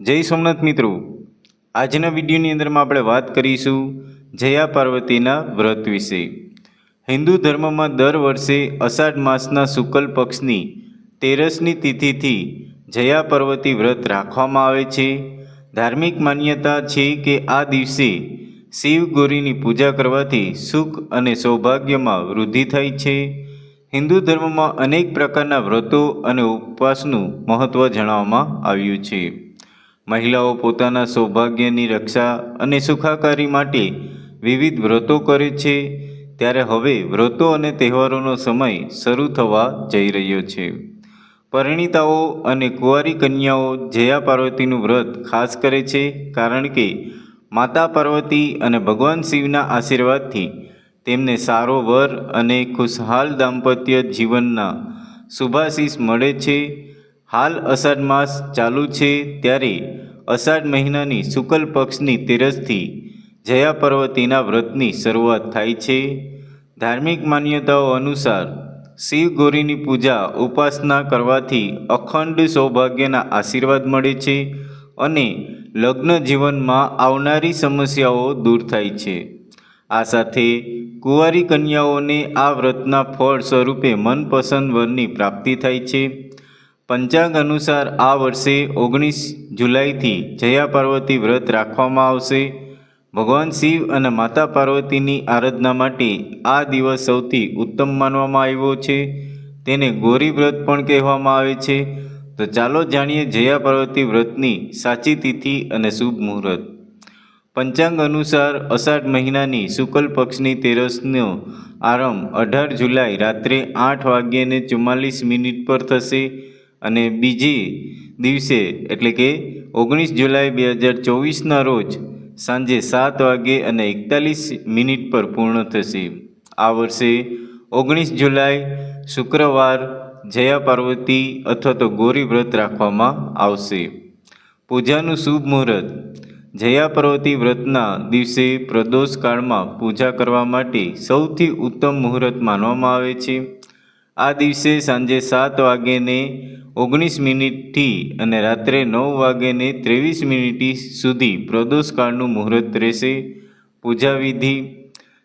જય સોમનાથ મિત્રો. આજના વિડીયોની અંદરમાં આપણે વાત કરીશું જયા પાર્વતીના વ્રત વિશે. હિન્દુ ધર્મમાં દર વર્ષે અષાઢ માસના શુક્લ પક્ષની તેરસની તિથિથી જયા પાર્વતી વ્રત રાખવામાં આવે છે. ધાર્મિક માન્યતા છે કે આ દિવસે શિવ ગૌરીની પૂજા કરવાથી સુખ અને સૌભાગ્યમાં વૃદ્ધિ થાય છે. હિન્દુ ધર્મમાં અનેક પ્રકારના વ્રતો અને ઉપવાસનું મહત્ત્વ જણાવવામાં આવ્યું છે. મહિલાઓ પોતાના સૌભાગ્યની રક્ષા અને સુખાકારી માટે વિવિધ વ્રતો કરે છે. ત્યારે હવે વ્રતો અને તહેવારોનો સમય શરૂ થવા જઈ રહ્યો છે. પરિણીતાઓ અને કુંવારી કન્યાઓ જયા પાર્વતીનું વ્રત ખાસ કરે છે કારણ કે માતા પાર્વતી અને ભગવાન શિવના આશીર્વાદથી તેમને સારો વર અને ખુશહાલ દાંપત્ય જીવનના શુભાશીષ મળે છે. હાલ અષાઢ માસ ચાલુ છે ત્યારે અષાઢ મહિનાની શુક્લ પક્ષની તેરસથી જયા પર્વતીના વ્રતની શરૂઆત થાય છે. ધાર્મિક માન્યતાઓ અનુસાર શિવ ગૌરીની પૂજા ઉપાસના કરવાથી અખંડ સૌભાગ્યના આશીર્વાદ મળે છે અને લગ્ન જીવનમાં આવનારી સમસ્યાઓ દૂર થાય છે. આ સાથે કુંવારી કન્યાઓને આ વ્રતના ફળ સ્વરૂપે મનપસંદ વરની પ્રાપ્તિ થાય છે. પંચાંગ અનુસાર આ વર્ષે ઓગણીસ જુલાઈથી જયા પાર્વતી વ્રત રાખવામાં આવશે. ભગવાન શિવ અને માતા પાર્વતીની આરાધના માટે આ દિવસ સૌથી ઉત્તમ માનવામાં આવ્યો છે. તેને ગોરી વ્રત પણ કહેવામાં આવે છે. તો ચાલો જાણીએ જયા પાર્વતી વ્રતની સાચી તિથિ અને શુભ મુહૂર્ત. પંચાંગ અનુસાર અષાઢ મહિનાની શુક્લ પક્ષની તેરસનો આરંભ અઢાર જુલાઈ રાત્રે આઠ વાગ્યાને ચુમ્માલીસ મિનિટ પર થશે. અને બીજી દિવસે, એટલે કે ઓગણીસ જુલાઈ બે હજાર ચોવીસના રોજ સાંજે સાત વાગે અને એકતાલીસ મિનિટ પર પૂર્ણ થશે. આ વર્ષે ઓગણીસ જુલાઈ શુક્રવાર જયા પાર્વતી અથવા તો ગૌરી વ્રત રાખવામાં આવશે. પૂજાનું શુભ મુહૂર્ત. જયા પાર્વતી વ્રતના દિવસે પ્રદોષ કાળમાં પૂજા કરવા માટે સૌથી ઉત્તમ મુહૂર્ત માનવામાં આવે છે. આ દિવસે સાંજે સાત વાગ્યે ઓગણીસ મિનિટથી અને રાત્રે નવ વાગ્યે ત્રેવીસ મિનિટ સુધી પ્રદોષકાળનું મુહૂર્ત રહેશે. પૂજા વિધિ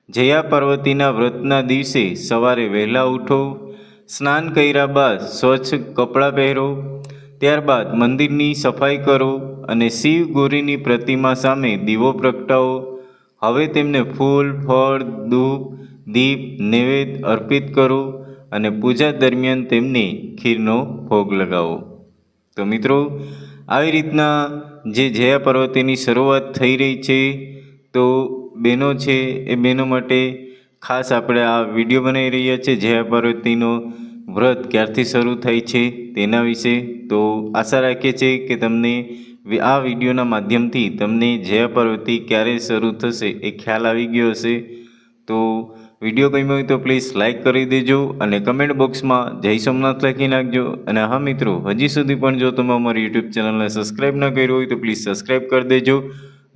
જયા પાર્વતીના વ્રતના દિવસે સવારે વહેલા ઉઠો, સ્નાન કર્યા બાદ સ્વચ્છ કપડાં પહેરો, ત્યારબાદ મંદિરની સફાઈ કરો અને શિવ ગોરીની પ્રતિમા સામે દીવો પ્રગટાવો. હવે તેમને ફૂલ, ફળ દૂધ દીપ, નૈવેદ્ય અર્પિત કરો. અને પૂજા દરમિયાન તેમને ખીરનો ભોગ લગાવો. તો મિત્રો, આવી રીતના જે જયા પર્વતીની શરૂઆત થઈ રહી છે, તો બહેનો છે એ બહેનો માટે ખાસ આપણે આ વીડિયો બનાવી રહ્યા છીએ જયા પાર્વતીનો વ્રત ક્યારથી શરૂ થાય છે તેના વિશે. તો આશા રાખીએ છીએ કે તમને આ વિડીયોના માધ્યમથી તમને જયા પાર્વતી ક્યારે શરૂ થશે એ ખ્યાલ આવી ગયો હશે. તો વીડિયો ગમ્યો હોય તો પ્લીઝ લાઇક કરી દેજો અને કમેન્ટ બોક્સમાં જય સોમનાથ લખી નાખજો. અને હા મિત્રો, હજી સુધી પણ જો તમે અમારી યુટ્યુબ ચેનલને સબસ્ક્રાઈબ ન કર્યું હોય તો પ્લીઝ સબસ્ક્રાઈબ કરી દેજો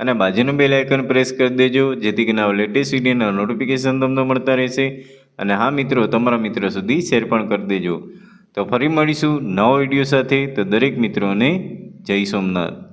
અને બાજુનું બેલ આઇકન પ્રેસ કરી દેજો, જેથી કરીને લેટેસ્ટ વિડીયોના નોટિફિકેશન તમને મળતા રહેશે. અને હા મિત્રો, તમારા મિત્રો સુધી શેર પણ કરી દેજો. તો ફરી મળીશું નવા વીડિયો સાથે. તો દરેક મિત્રોને જય સોમનાથ.